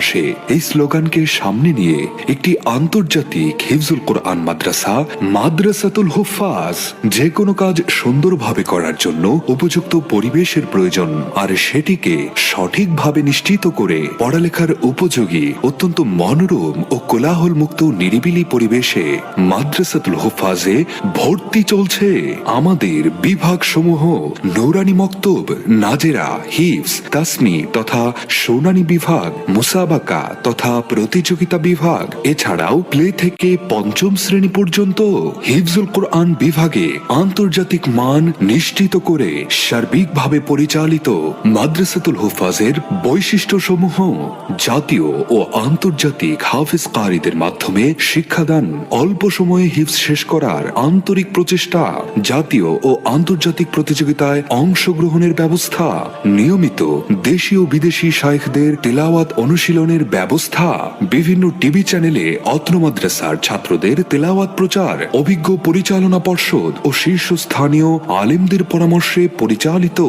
মাসে এই স্লোগানকে সামনে নিয়ে একটি আন্তর্জাতিক হিফজুল কোরআন মাদ্রাসা, মাদ্রাসাতুল হুফাজ যে কোনো কাজ সুন্দরভাবে করার জন্য উপযুক্ত পরিবেশের প্রয়োজন, আর সেটিকে সঠিকভাবে নিশ্চিত করে পড়ালেখার উপযোগী, অত্যন্ত মনোরম ও কোলাহল মুক্ত নিরিবিলি পরিবেশে মাদ্রাসাতুল হুফাজে ভর্তি চলছে আমাদের বিভাগ সমূহ নৌরানি মক্তব, নাজেরা হিফস তাসমি তথা সোনানি বিভাগ মুসাবাকা তথা প্রতিযোগিতা বিভাগ, এছাড়াও প্লে থেকে পঞ্চম শ্রেণি পর্যন্ত হিফজুল কোরআন বিভাগে আন্তর্জাতিক মান নিশ্চিত করে সার্বিকভাবে পরিচালিত মাদ্রাসাতুল হুফাজের বৈশিষ্ট্য সমূহ জাতীয় ও আন্তর্জাতিক হাফিজ কারীদের মাধ্যমে শিক্ষাদান, অল্প সময়ে হিফজ শেষ করার আন্তরিক প্রচেষ্টা, জাতীয় ও আন্তর্জাতিক প্রতিযোগিতায় অংশগ্রহণের ব্যবস্থা, নিয়মিত দেশীয় বিদেশি শাইখদের তেলাওয়াত অনুশীলনের ব্যবস্থা, বিভিন্ন টিভি চ্যানেলে অত্র মাদ্রাসার ছাত্রদের তেলাওয়াত প্রচার, অভিজ্ঞ পরিচালনা পর্ষদ ও শীর্ষস্থানীয় আলেমদের পরামর্শে পরিচালিত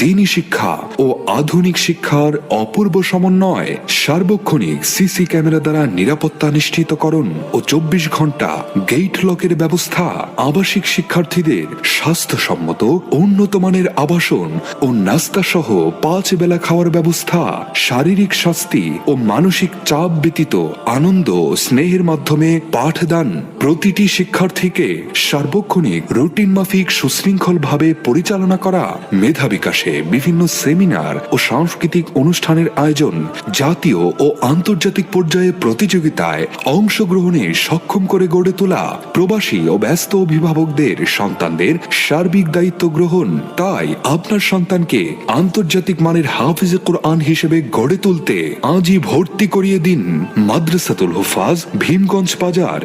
দিনী শিক্ষা ও আধুনিক শিক্ষার অপূর্ব সমন্বয় সার্বক্ষণিক সিসি ক্যামেরা দ্বারা নিরাপত্তা নিশ্চিতকরণ ও চব্বিশ ঘণ্টা গেট লকের ব্যবস্থা আবাসিক শিক্ষার্থীদের স্বাস্থ্যসম্মত, উন্নত মানের আবাসন ও নাস্তা সহ পাঁচ বেলা খাওয়ার ব্যবস্থা, শারীরিক শাস্তি ও মানসিক চাপ ব্যতীত আনন্দ স্নেহের মাধ্যমে পাঠদান প্রতিটি শিক্ষার্থীকে সার্বক্ষণিক রুটিন মাফিক সুশৃঙ্খল ভাবে পরিচালনা করা মেধা বিকাশে বিভিন্ন সেমিনার ও সাংস্কৃতিক অনুষ্ঠানের আয়োজন জাতীয় ও আন্তর্জাতিক পর্যায়ে প্রতিযোগিতায় অংশগ্রহণে সক্ষম করে গড়ে তোলা প্রবাসী ও ব্যস্ত অভিভাবকদের সন্তানদের সার্বিক দায়িত্ব গ্রহণ। তাই আপনার সন্তানকে আন্তর্জাতিক মানের হাফিজে কোরআন হিসেবে গড়ে তুলতে আজই ভর্তি করিয়ে দিন মাদ্রাসাতুল হুফাজ ভীমগঞ্জ বাজার